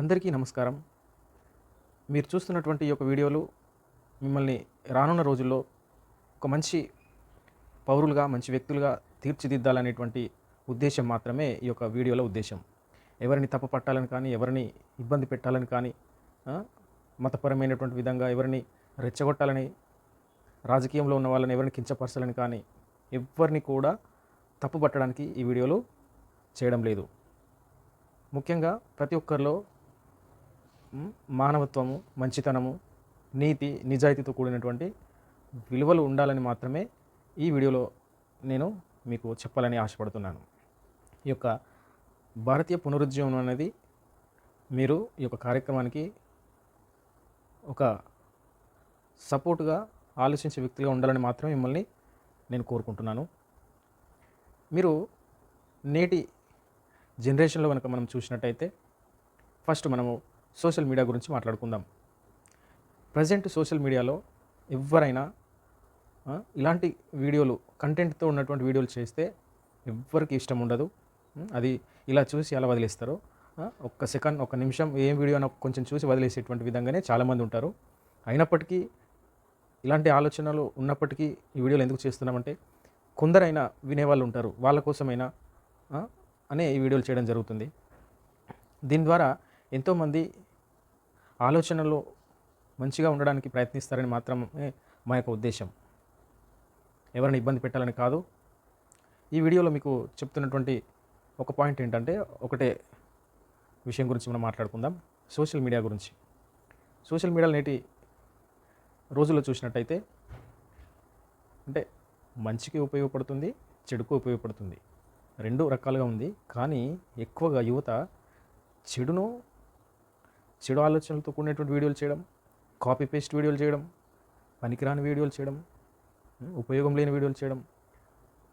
అందరికీ నమస్కారం. మీరు చూస్తున్నటువంటి ఈ యొక్క వీడియోలు మిమ్మల్ని రానున్న రోజుల్లో ఒక మంచి పౌరులుగా మంచి వ్యక్తులుగా తీర్చిదిద్దాలనేటువంటి ఉద్దేశం మాత్రమే ఈ యొక్క వీడియోల ఉద్దేశం. ఎవరిని తప్పు పట్టాలని కానీ ఎవరిని ఇబ్బంది పెట్టాలని కానీ మతపరమైనటువంటి విధంగా ఎవరిని రెచ్చగొట్టాలని రాజకీయంలో ఉన్న వాళ్ళని ఎవరిని కించపరచాలని కానీ ఎవరిని కూడా తప్పు పట్టడానికి ఈ వీడియోలు చేయడం లేదు. ముఖ్యంగా ప్రతి ఒక్కరిలో మానవత్వము మంచితనము నీతి నిజాయితీతో కూడినటువంటి విలువలు ఉండాలని మాత్రమే ఈ వీడియోలో నేను మీకు చెప్పాలని ఆశపడుతున్నాను. ఈ యొక్క భారతీయ పునరుజ్జీవనం అనేది మీరు ఈ యొక్క కార్యక్రమానికి ఒక సపోర్ట్గా ఆలోచించే వ్యక్తిగా ఉండాలని మాత్రమే మిమ్మల్ని నేను కోరుకుంటున్నాను. మీరు నేటి జనరేషన్లో కనుక మనం చూసినట్టయితే ఫస్ట్ మనము సోషల్ మీడియా గురించి మాట్లాడుకుందాం. ప్రజెంట్ సోషల్ మీడియాలో ఎవరైనా ఇలాంటి వీడియోలు కంటెంట్తో ఉన్నటువంటి వీడియోలు చేస్తే ఎవ్వరికి ఇష్టం ఉండదు. అది ఇలా చూసి అలా వదిలేస్తారు ఒక్క సెకండ్ ఒక నిమిషం ఏం వీడియో అని కొంచెం చూసి వదిలేసేటువంటి విధంగానే చాలామంది ఉంటారు. అయినప్పటికీ ఇలాంటి ఆలోచనలు ఉన్నప్పటికీ ఈ వీడియోలు ఎందుకు చేస్తున్నామంటే కొందరైనా వినేవాళ్ళు ఉంటారు వాళ్ళ కోసమైనా అనే ఈ వీడియోలు చేయడం జరుగుతుంది. దీని ద్వారా ఎంతోమంది ఆలోచనలు మంచిగా ఉండడానికి ప్రయత్నిస్తారని మాత్రమే మా యొక్క ఉద్దేశం. ఎవరిని ఇబ్బంది పెట్టాలని కాదు. ఈ వీడియోలో మీకు చెప్తున్నటువంటి ఒక పాయింట్ ఏంటంటే ఒకటే విషయం గురించి మనం మాట్లాడుకుందాం. సోషల్ మీడియా గురించి. సోషల్ మీడియాలో నేటి రోజుల్లో చూసినట్టయితే అంటే మంచికి ఉపయోగపడుతుంది చెడుకు ఉపయోగపడుతుంది. రెండు రకాలుగా ఉంది. కానీ ఎక్కువగా యువత చెడును చెడు ఆలోచనలతో కూడినటువంటి వీడియోలు చేయడం కాపీ పేస్ట్ వీడియోలు చేయడం పనికిరాని వీడియోలు చేయడం ఉపయోగం లేని వీడియోలు చేయడం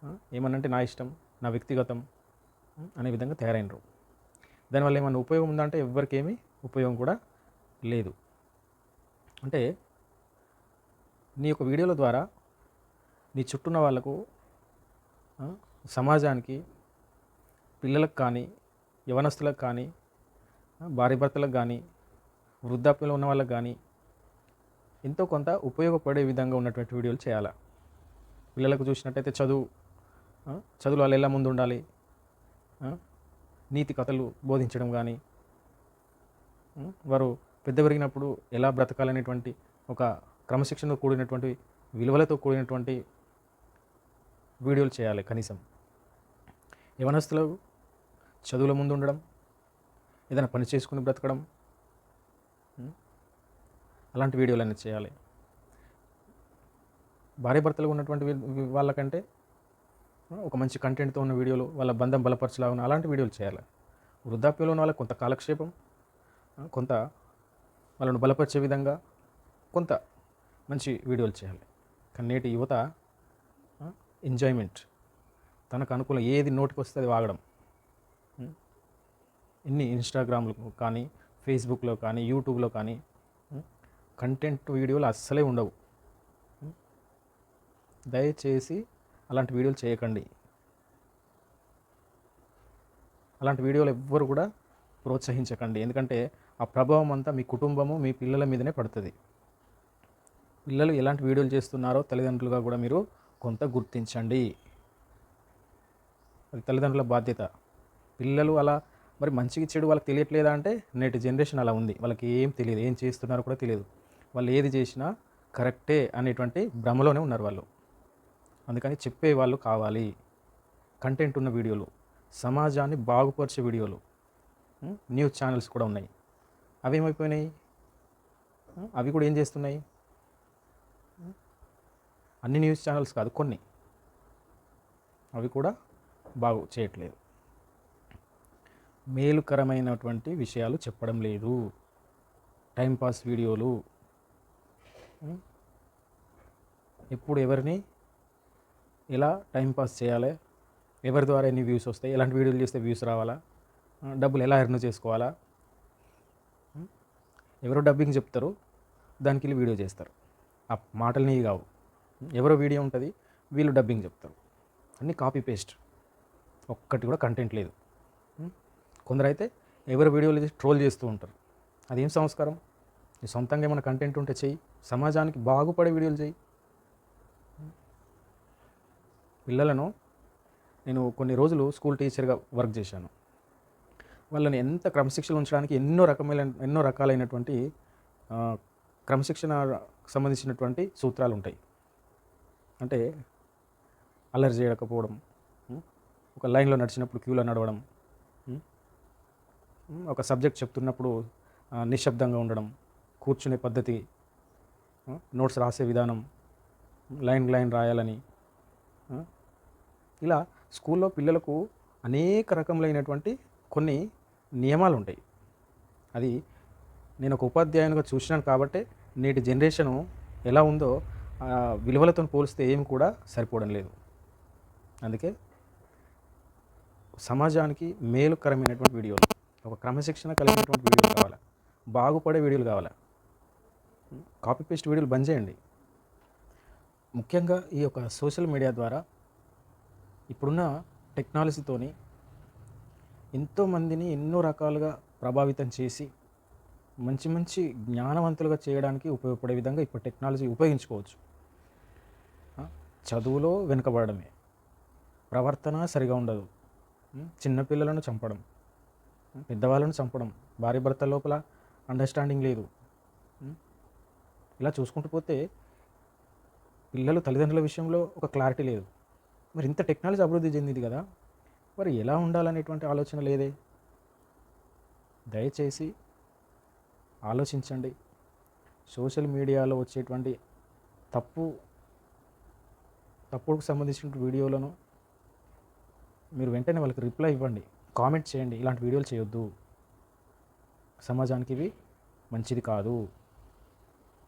ఆ, ఏమన్నంటే నా ఇష్టం నా వ్యక్తిగతం అనే విధంగా తయారైనరు. దానివల్ల ఏమన్నా ఉపయోగం ఉందా అంటే ఉపయోగం కూడా లేదు. అంటే నీ యొక్క వీడియోల ద్వారా నీ చుట్టూన్న వాళ్ళకు సమాజానికి పిల్లలకు కానీ యవనస్తులకు కానీ భార్య భర్తలకు కానీ వృద్ధాప్యంలో ఉన్న వాళ్ళకి కానీ ఎంతో కొంత ఉపయోగపడే విధంగా ఉన్నటువంటి వీడియోలు చేయాలి. పిల్లలకు చూసినట్టయితే చదువు చదువులు వాళ్ళు ఎలా ముందు ఉండాలి? నీతి కథలు బోధించడం కానీ వారు పెద్ద పెరిగినప్పుడు ఎలా బ్రతకాలనేటువంటి ఒక క్రమశిక్షణతో కూడినటువంటి విలువలతో కూడినటువంటి వీడియోలు చేయాలి కనీసం. యవనస్తులు చదువుల ముందు ఉండడం ఏదైనా పని చేసుకుని బ్రతకడం అలాంటి వీడియోలు అనేది చేయాలి. భార్య భర్తలు ఉన్నటువంటి వాళ్ళకంటే ఒక మంచి కంటెంట్తో ఉన్న వీడియోలు వాళ్ళ బంధం బలపరచలా ఉన్న అలాంటి వీడియోలు చేయాలి. వృద్ధాప్యంలో ఉన్న వాళ్ళకి కొంత కాలక్షేపం కొంత వాళ్ళను బలపరిచే విధంగా కొంత మంచి వీడియోలు చేయాలి. కానీ నేటి యువత ఎంజాయ్మెంట్ తనకు అనుకూలం ఏది నోటికి వస్తే అది వాగడం. ఎన్ని ఇన్స్టాగ్రామ్లో కానీ ఫేస్బుక్లో కానీ యూట్యూబ్లో కానీ కంటెంట్ వీడియోలు అస్సలే ఉండవు. దయచేసి అలాంటి వీడియోలు చేయకండి. అలాంటి వీడియోలు ఎవ్వరు కూడా ప్రోత్సహించకండి. ఎందుకంటే ఆ ప్రభావం అంతా మీ కుటుంబము మీ పిల్లల మీదనే పడుతుంది. పిల్లలు ఎలాంటి వీడియోలు చేస్తున్నారో తల్లిదండ్రులుగా కూడా మీరు కొంత గుర్తించండి. అది తల్లిదండ్రుల బాధ్యత. పిల్లలు అలా మరి మంచికి చెడు వాళ్ళకి తెలియట్లేదా అంటే నేటి జనరేషన్ అలా ఉంది. వాళ్ళకి ఏం తెలియదు. ఏం చేస్తున్నారో కూడా తెలియదు. వాళ్ళు ఏది చేసినా కరెక్టే అనేటువంటి భ్రమలోనే ఉన్నారు వాళ్ళు. అందుకని చెప్పే వాళ్ళు కావాలి. కంటెంట్ ఉన్న వీడియోలు సమాజాన్ని బాగుపరిచే వీడియోలు న్యూస్ ఛానల్స్ కూడా ఉన్నాయి. అవి ఏమైపోయినాయి అవి కూడా ఏం చేస్తున్నాయి? అన్ని న్యూస్ ఛానల్స్ కాదు కొన్ని. అవి కూడా బాగు చేయట్లేదు. మేలుకరమైనటువంటి విషయాలు చెప్పడం లేదు. టైంపాస్ వీడియోలు ఎప్పుడు ఎవరిని ఎలా టైంపాస్ చేయాలి ఎవరి ద్వారా ఎన్ని వ్యూస్ వస్తాయి ఎలాంటి వీడియోలు చేస్తే వ్యూస్ రావాలా డబ్బులు ఎలా ఎర్న్ చేసుకోవాలా ఎవరు ఎవరో డబ్బింగ్ చెప్తారు దానికి వెళ్ళి వీడియో చేస్తారు. ఆ మాటలని కావు. ఎవరో వీడియో ఉంటుంది వీళ్ళు డబ్బింగ్ చెప్తారు. అన్నీ కాపీ పేస్ట్ ఒక్కటి కూడా కంటెంట్ లేదు. కొందరైతే ఎవరు వీడియోలు ట్రోల్ చేస్తూ ఉంటారు. అదేం సంస్కారం? నీ సొంతంగా ఏమైనా కంటెంట్ ఉంటే చెయ్యి. సమాజానికి బాగుపడే వీడియోలు చెయ్యి. పిల్లలను నేను కొన్ని రోజులు స్కూల్ టీచర్గా వర్క్ చేశాను. వాళ్ళని ఎంత క్రమశిక్షణ ఉంచడానికి ఎన్నో రకమైన ఎన్నో రకాలైనటువంటి క్రమశిక్షణ సంబంధించినటువంటి సూత్రాలు ఉంటాయి. అంటే అల్లరి చేయకపోవడం ఒక లైన్లో నడిచినప్పుడు క్యూలో నడవడం ఒక సబ్జెక్ట్ చెప్తున్నప్పుడు నిశ్శబ్దంగా ఉండడం కూర్చునే పద్ధతి నోట్స్ రాసే విధానం లైన్ లైన్ రాయాలని ఇలా స్కూల్లో పిల్లలకు అనేక రకములైనటువంటి కొన్ని నియమాలు ఉంటాయి అది నేను ఒక ఉపాధ్యాయునిగా చూసినాను కాబట్టి నేటి జనరేషను ఎలా ఉందో విలువలతో పోలిస్తే ఏమి కూడా సరిపోవడం లేదు. అందుకే సమాజానికి మేలుకరమైనటువంటి వీడియోలు ఒక క్రమశిక్షణ కలిగినటువంటి వీడియోలు కావాలి బాగుపడే వీడియోలు కావాలి? కాపీ పేస్ట్ వీడియోలు బంద్ చేయండి. ముఖ్యంగా ఈ యొక్క సోషల్ మీడియా ద్వారా ఇప్పుడున్న టెక్నాలజీతోని ఎంతోమందిని ఎన్నో రకాలుగా ప్రభావితం చేసి మంచి మంచి జ్ఞానవంతులుగా చేయడానికి ఉపయోగపడే విధంగా ఇప్పుడు టెక్నాలజీ ఉపయోగించుకోవచ్చు. చదువులో వెనుకబడమే. ప్రవర్తన సరిగా ఉండదు. చిన్నపిల్లలను చంపడం పెద్దవాళ్ళను చంపడం భార్య భర్త లోపల అండర్స్టాండింగ్ లేదు. ఇలా చూసుకుంటూ పోతే పిల్లలు తల్లిదండ్రుల విషయంలో ఒక క్లారిటీ లేదు. మరి ఇంత టెక్నాలజీ అభివృద్ధి చెందింది కదా మరి ఎలా ఉండాలనేటువంటి ఆలోచన లేదే. దయచేసి ఆలోచించండి. సోషల్ మీడియాలో వచ్చేటువంటి తప్పు తప్పుడుకు సంబంధించిన వీడియోలను మీరు వెంటనే వాళ్ళకి రిప్లై ఇవ్వండి. కామెంట్ చేయండి. ఇలాంటి వీడియోలు చేయొద్దు. సమాజానికి ఇవి మంచిది కాదు.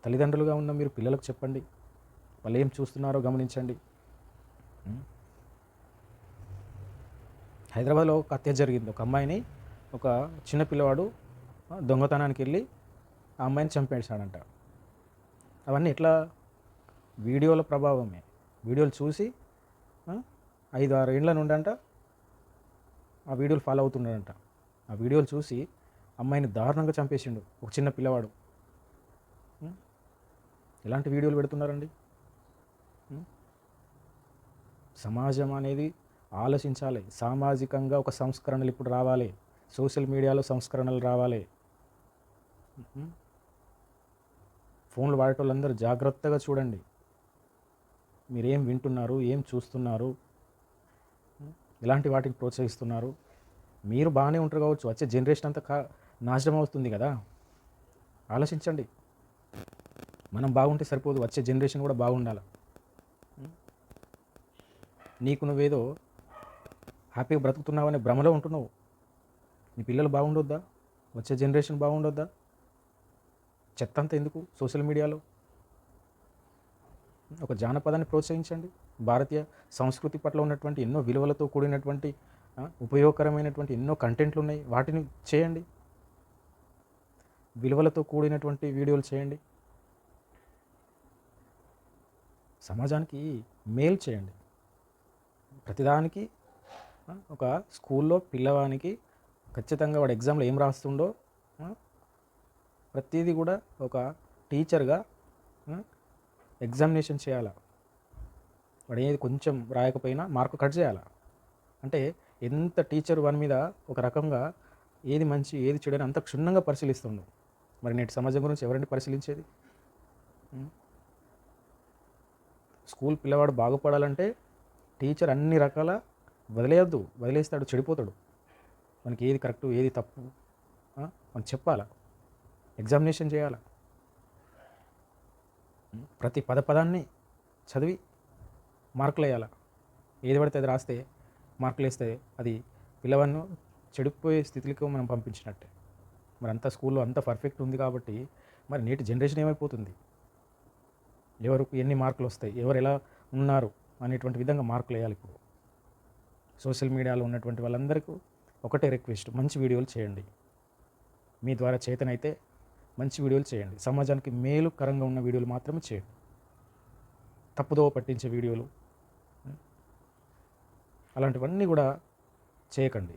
తల్లిదండ్రులుగా ఉన్న మీరు పిల్లలకు చెప్పండి. వాళ్ళు ఏం చూస్తున్నారో గమనించండి. హైదరాబాద్లో ఒక హత్య జరిగింది. ఒక అమ్మాయిని ఒక చిన్న పిల్లవాడు దొంగతనానికి వెళ్ళి ఆ అమ్మాయిని చంపేశాడంట. అవన్నీ ఎట్లా? వీడియోల ప్రభావమే. వీడియోలు చూసి ఐదు ఆరు ఏళ్ళ నుండి అంట ఆ వీడియోలు ఫాలో అవుతున్నాడంట ఆ వీడియోలు చూసి అమ్మాయిని దారుణంగా చంపేసిండు ఒక చిన్న పిల్లవాడు. ఎలాంటి వీడియోలు పెడుతున్నారండి? సమాజం అనేది ఆలోచించాలి. సామాజికంగా ఒక సంస్కరణలు ఇప్పుడు రావాలి. సోషల్ మీడియాలో సంస్కరణలు రావాలి. ఫోన్లు వాడేటోళ్ళందరూ జాగ్రత్తగా చూడండి. మీరేం వింటున్నారు ఏం చూస్తున్నారు ఇలాంటి వాటిని ప్రోత్సహిస్తున్నారు. మీరు బాగానే ఉంటారు కావచ్చు. వచ్చే జనరేషన్ అంతా కా నాశనం అవుతుంది కదా. ఆలోచించండి. మనం బాగుంటే సరిపోదు. వచ్చే జనరేషన్ కూడా బాగుండాలి. నీకు నువ్వేదో హ్యాపీగా బ్రతుకుతున్నావనే భ్రమలో ఉంటున్నావు. నీ పిల్లలు బాగుండొద్దా? వచ్చే జనరేషన్ బాగుండొద్దా? చెత్త అంతా ఎందుకు సోషల్ మీడియాలో? ఒక జానపదాన్ని ప్రోత్సహించండి. భారతీయ సంస్కృతి పట్ల ఉన్నటువంటి ఎన్నో విలువలతో కూడినటువంటి ఉపయోగకరమైనటువంటి ఎన్నో కంటెంట్లు ఉన్నాయి వాటిని చేయండి. విలువలతో కూడినటువంటి వీడియోలు చేయండి. సమాజానికి మేలు చేయండి. ప్రతిదానికి ఒక స్కూల్లో పిల్లవానికి ఖచ్చితంగా వాడు ఎగ్జామ్లో ఏం రాస్తుండో ప్రతిదీ కూడా ఒక టీచర్గా ఎగ్జామినేషన్ చేయాలి? వాడు ఏది కొంచెం రాయకపోయినా మార్కు కట్ చేయాలి? అంటే ఎంత టీచర్ వాని మీద ఒక రకంగా ఏది మంచి ఏది చెడు అని అంత క్షుణ్ణంగా పరిశీలిస్తుండు. మరి నేటి సమాజం గురించి ఎవరండి పరిశీలించేది? స్కూల్ పిల్లవాడు బాగుపడాలంటే టీచర్ అన్ని రకాల వదిలేయద్దు వదిలేస్తాడు చెడిపోతాడు. మనకి ఏది కరెక్ట్ ఏది తప్పు మనం చెప్పాలా? ఎగ్జామినేషన్ చేయాలా? ప్రతి పద పదాన్ని చదివి మార్కులు వేయాలా ఏది పడితే అది రాస్తే మార్కులు వేస్తే అది పిల్లవాడిని చెడిపోయే స్థితికి మనం పంపించినట్టే. మరి అంతా స్కూల్లో అంత పర్ఫెక్ట్ ఉంది కాబట్టి మరి నేటి జనరేషన్ ఏమైపోతుంది? ఎవరికి ఎన్ని మార్కులు వస్తాయి ఎవరు ఎలా ఉన్నారు? అనేటువంటి విధంగా మార్కులు వేయాలి ఇప్పుడు. సోషల్ మీడియాలో ఉన్నటువంటి వాళ్ళందరికీ ఒకటే రిక్వెస్ట్ మంచి వీడియోలు చేయండి. మీ ద్వారా చేతనైతే మంచి వీడియోలు చేయండి. సమాజానికి మేలుకరంగా ఉన్న వీడియోలు మాత్రమే చేయండి. తప్పుదోవ పట్టించే వీడియోలు అలాంటివన్నీ కూడా చేయకండి.